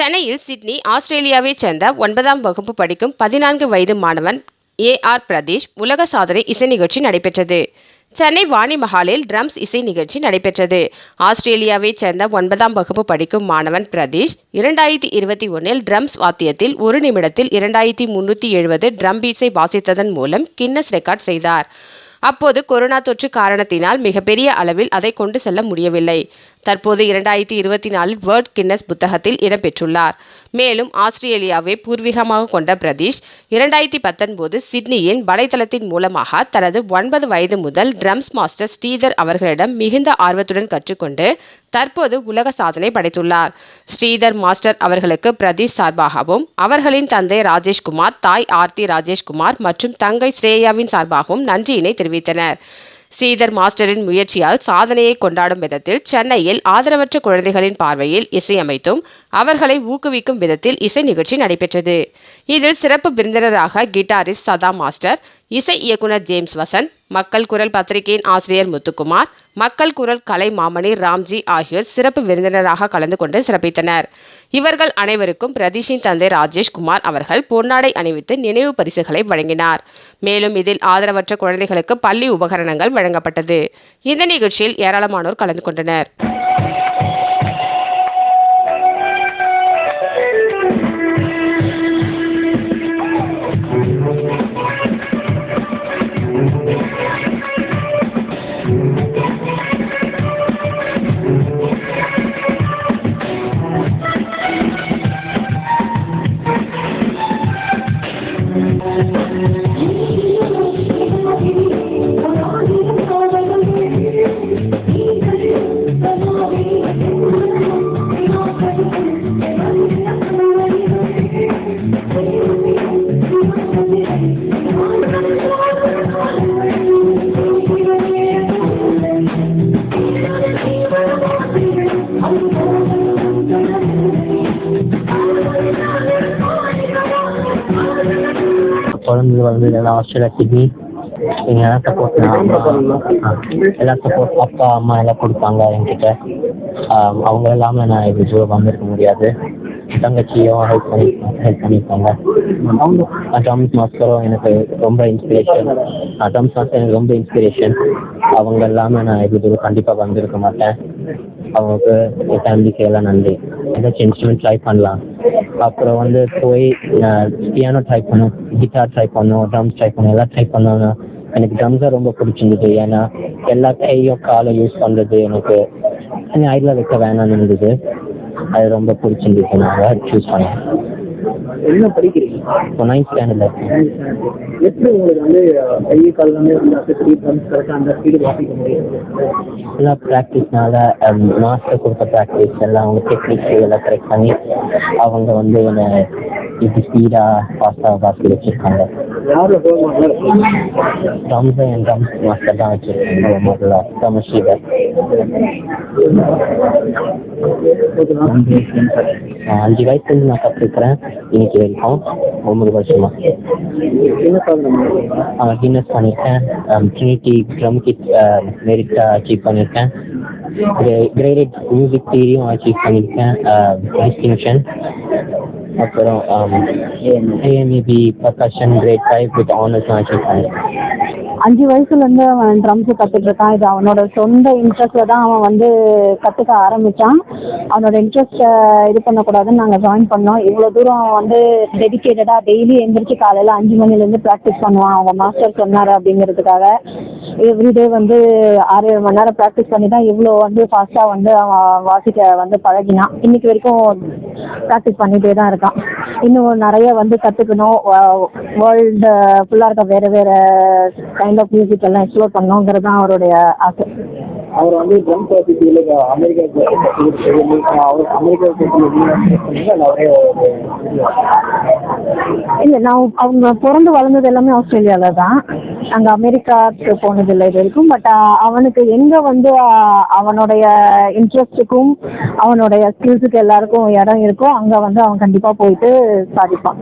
சென்னையில் சிட்னி ஆஸ்திரேலியாவைச் சேர்ந்த ஒன்பதாம் வகுப்பு படிக்கும் பதினான்கு வயது மாணவன் ஏ ஆர் பிரதீஷ் உலக சாதனை இசை நிகழ்ச்சி நடைபெற்றது. சென்னை வாணி மஹாலில் ட்ரம்ஸ் இசை நிகழ்ச்சி நடைபெற்றது. ஆஸ்திரேலியாவைச் சேர்ந்த ஒன்பதாம் வகுப்பு படிக்கும் மாணவன் பிரதீஷ் இரண்டாயிரத்தி இருபத்தி ஒன்றில் ட்ரம்ஸ் வாத்தியத்தில் ஒரு நிமிடத்தில் இரண்டாயிரத்தி முன்னூற்றி எழுபது ட்ரம் பீட்ஸை வாசித்ததன் மூலம் கின்னஸ் ரெக்கார்ட் செய்தார். அப்போது கொரோனா தொற்று காரணத்தினால் மிகப்பெரிய அளவில் அதை கொண்டு செல்ல முடியவில்லை. தற்போது இரண்டாயிரத்தி இருபத்தி நாலில் வேர்ல்ட் கின்னஸ் புத்தகத்தில் இடம்பெற்றுள்ளார். மேலும் ஆஸ்திரேலியாவை பூர்வீகமாக கொண்ட பிரதீஷ் இரண்டாயிரத்தி பத்தொன்பது சிட்னியின் வலைதளத்தின் மூலமாக தனது ஒன்பது வயது முதல் ட்ரம்ஸ் மாஸ்டர் ஸ்ரீதர் அவர்களிடம் மிகுந்த ஆர்வத்துடன் கற்றுக்கொண்டு தற்போது உலக சாதனை படைத்துள்ளார். ஸ்ரீதர் மாஸ்டர் அவர்களுக்கு பிரதீஷ் சார்பாகவும் அவர்களின் தந்தை ராஜேஷ்குமார் தாய் ஆர்த்தி ராஜேஷ்குமார் மற்றும் தங்கை ஸ்ரேயாவின் சார்பாகவும் நன்றியினை தெரிவித்தனர். ஸ்ரீதர் மாஸ்டரின் முயற்சியால் சாதனையை கொண்டாடும் விதத்தில் சென்னையில் ஆதரவற்ற குழந்தைகளின் பார்வையில் இசையமைத்தும் அவர்களை ஊக்குவிக்கும் விதத்தில் இசை நிகழ்ச்சி நடைபெற்றது. இதில் சிறப்பு விருந்தினராக கிட்டாரிஸ்ட் சதா மாஸ்டர் இசை இயக்குனர் ஜேம்ஸ் வசந்த் மக்கள் குரல் பத்திரிகையின் ஆசிரியர் முத்துக்குமார் மக்கள் குரல் கலை மாமணி ராம்ஜி ஆகியோர் சிறப்பு விருந்தினராக கலந்து கொண்டு சிறப்பித்தனர். இவர்கள் அனைவருக்கும் பிரதீஷின் தந்தை ராஜேஷ் குமார் அவர்கள் பொன்னாடை அணிவித்து நினைவு பரிசுகளை வழங்கினார். மேலும் இதில் ஆதரவற்ற குழந்தைகளுக்கு பள்ளி உபகரணங்கள் வழங்கப்பட்டது. இந்த நிகழ்ச்சியில் ஏராளமானோர் கலந்து கொண்டனர். பிறந்து வந்து எல்லாம் ஆஸ்திரேலியா சிட்னி நீங்கள் எல்லாம் சப்போர்ட் எல்லாம் சப்போர்ட் அப்பா அம்மா எல்லாம் கொடுப்பாங்க என்கிட்ட. அவங்க இல்லாமல் நான் இது ஜூ வந்திருக்க முடியாது. தங்கச்சியும் ஹெல்ப் பண்ணி ஹெல்ப் பண்ணியிருக்காங்க அட்டாமிக் மாஸ்டரும் எனக்கு ரொம்ப இன்ஸ்பிரேஷன் அட்டாமிக் மாஸ்டர் எனக்கு ரொம்ப இன்ஸ்பிரேஷன் அவங்க இல்லாமல் நான் இது தூரம் கண்டிப்பாக வந்திருக்க மாட்டேன். அவங்களுக்கு என் ஃபேமிலிக்கு எல்லாம் நன்றி. ஏதாச்சும் இன்ஸ்ட்ருமெண்ட் ட்ரை பண்ணலாம். அப்புறம் வந்து போய் பியானோ ட்ரை பண்ணோம் கிட்டார் ட்ரை பண்ணோம் ட்ரம்ஸ் ட்ரை பண்ணோம் எல்லாம் ட்ரை பண்ணோம்னா எனக்கு ட்ரம்ஸ் ரொம்ப பிடிச்சிருந்தது. ஏன்னா எல்லா கையும் காலை யூஸ் பண்ணுறது எனக்கு ஐடில் வைக்க வேணாம்னு இருந்தது. அது ரொம்ப பிடிச்சிருந்துச்சு நான் சூஸ் பண்ணேன். என்ன படிக்கிறீங்க? இப்போ நைன்த் ஸ்டாண்டர்டில் எப்படி உங்களுக்கு வந்து கை கால் வந்து அசைச்சு ட்ரம்ஸ் கரெக்டாக அந்த ஸ்பீடு வாசிக்க முடியும் எல்லாம் ப்ராக்டிஸ்னால மாஸ்டர் கொடுத்த ப்ராக்டிஸ் எல்லாம் அவங்க டெக்னிக்ஸ் எல்லாம் கரெக்ட் பண்ணி அவங்க வந்து என்னை இப்படி ஸ்பீடாக ஃபாஸ்ட்டாக வாசி வச்சுருக்காங்க. யாரில் ட்ரம்ஸ் என் ட்ரம்ஸ் மாஸ்டர் தான் வச்சுருக்காங்க முதல்ல ரமஸ்ரீதர் அஞ்சு வயசுலேருந்து நான் கற்றுக்கிறேன் இன்னைக்கு வரைக்கும் ஒன்பது வருஷமா என்ன சாதனை பண்ணிருக்கீங்க அவன் கின்னஸ் பண்ணியிருக்கேன் ட்ரினிட்டி ட்ரம் கிட் மெரிட்டா அச்சீவ் பண்ணியிருக்கேன் கிரேடட் மியூசிக் தியரியும் அச்சீவ் பண்ணியிருக்கேன் டிஸ்டிங்ஷன் அப்புறம் AMEB percussion grade five with ஆனர்ஸ்லாம் achieve பண்ணியிருக்கேன் அஞ்சு வயசுல இருந்து அவன் ட்ரம்ஸ் கத்துட்டு இருக்கான். இது அவனோட சொந்த இன்ட்ரெஸ்ட்ல தான் அவன் வந்து கத்துக்க ஆரம்பிச்சான். அவனோட இன்ட்ரெஸ்ட்டை இது பண்ணக்கூடாதுன்னு நாங்கள் ஜாயின் பண்ணோம். இவ்வளோ தூரம் அவன் வந்து டெடிக்கேட்டடா டெய்லி எந்திரிச்சு காலையில அஞ்சு மணில இருந்து ப்ராக்டிஸ் பண்ணுவான். அவங்க மாஸ்டர் சொன்னாரு அப்படிங்கிறதுக்காக. எவ்ரிடே வந்து ஆறு ஏழு மணி நேரம் ப்ராக்டிஸ் பண்ணி தான் இவ்வளோ வந்து ஃபாஸ்ட்டாக வந்து அவன் வாசிக்க வந்து பழகினான். இன்னைக்கு வரைக்கும் ப்ராக்டிஸ் பண்ணிகிட்டே தான் இருக்கான். இன்னும் நிறைய வந்து கற்றுக்கணும் வேர்ல்டு ஃபுல்லாக இருக்க வேறு வேறு கைண்ட் ஆஃப் மியூசிக் எல்லாம் எக்ஸ்ப்ளோர் பண்ணணுங்கிறது தான் அவருடைய ஆசை. அவர் வந்து ட்ரம் வாசிக்கிறதுல அமெரிக்கா அவர் அமெரிக்கா பண்ணீங்க அவரே இல்லை நான் அவங்க பிறந்து வளர்ந்தது எல்லாமே ஆஸ்திரேலியாவில் தான். நாங்கள் அமெரிக்காவுக்கு போனதில்லை இது வரைக்கும். பட் அவனுக்கு எங்கே வந்து அவனுடைய இன்ட்ரெஸ்ட்டுக்கும் அவனுடைய ஸ்கில்ஸுக்கு எல்லாருக்கும் இடம் இருக்கோ அங்கே வந்து அவன் கண்டிப்பாக போயிட்டு சாதிப்பான்.